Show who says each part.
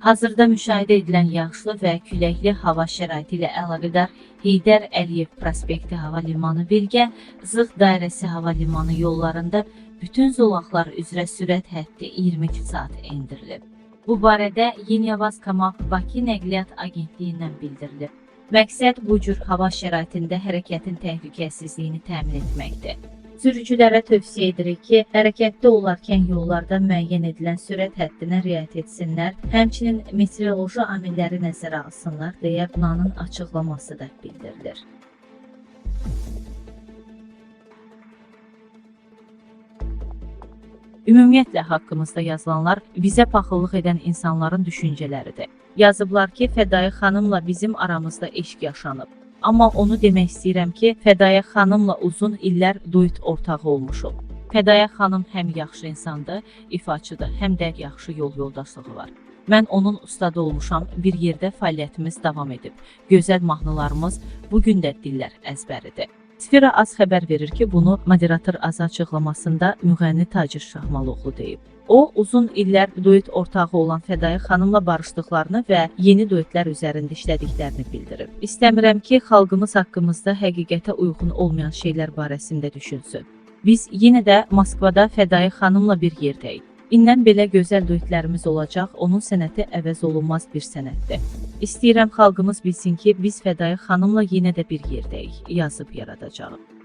Speaker 1: Hazırda müşahidə edilən yağışlı və küləkli hava şəraiti ilə əlaqədar Heydər Əliyev prospekti hava limanı Bilgə, Zığ dairəsi hava limanı yollarında bütün zolaqlar üzrə sürət həddi 22 saat endirilib. Bu barədə Yenyavaz Kamap Bakı Nəqliyyat Agentliyindən bildirilib. Məqsəd bu cür hava şəraitində hərəkətin təhlükəsizliyini təmin etməkdir. Sürücülərə tövsiyə edirik ki, hərəkətdə olarkən yollarda müəyyən edilən sürət həddinə riayət etsinlər, həmçinin meteoroloji amilləri nəzərə alsınlar deyə binanın açıqlaması da bildirilir. Ümumiyyətlə haqqımızda yazılanlar bizə paxıllıq edən insanların düşüncələridir. Yazıblar ki, Fədai xanımla bizim aramızda eşq yaşanıb. Amma onu demək istəyirəm ki, Fədaya xanımla uzun illər duet ortağı olmuşuq. Fədaya xanım həm yaxşı insandır, ifaçıdır, həm də yaxşı yol yoldaşlığı var. Mən onun ustadı olmuşam, bir yerdə fəaliyyətimiz davam edib. Gözəl mahnılarımız bu gün də dillər əzbəridir. Sfera az xəbər verir ki, bunu moderator az açıqlamasında müğənni Tacir Şahmaloğlu deyib. O, uzun illər duet ortağı olan Fədai xanımla barışdıqlarını və yeni duetlər üzərində işlədiklərini bildirib. İstəmirəm ki, xalqımız haqqımızda həqiqətə uyğun olmayan şeylər barəsində düşünsün. Biz yenə də Moskvada Fədai xanımla bir yerdəyik. İndən belə gözəl duetlərimiz olacaq, onun sənəti əvəz olunmaz bir sənətdir. İstəyirəm xalqımız bilsin ki, biz Fədai xanımla yenə də bir yerdəyik, yazıb yaradacağıq.